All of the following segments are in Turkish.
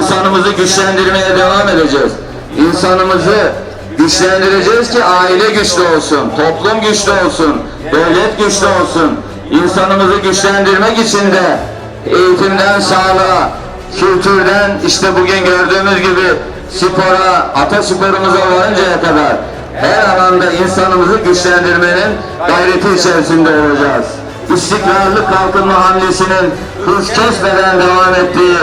İnsanımızı güçlendirmeye devam edeceğiz. İnsanımızı güçlendireceğiz ki aile güçlü olsun, toplum güçlü olsun, devlet güçlü olsun. İnsanımızı güçlendirmek için de eğitimden sağlığa, kültürden işte bugün gördüğümüz gibi spora, atasporumuza varıncaya kadar her alanda insanımızı güçlendirmenin gayreti içerisinde olacağız. İstikrarlı kalkınma hamlesinin hız kesmeden devam ettiği,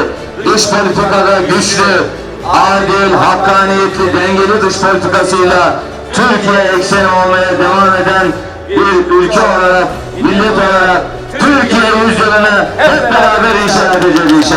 dış politikada güçlü, adil, hakkaniyetli, dengeli dış politikasıyla Türkiye ekseni olmaya devam eden bir ülke olarak, millet olarak Türkiye yüzyılını hep beraber inşa edeceğiz inşallah.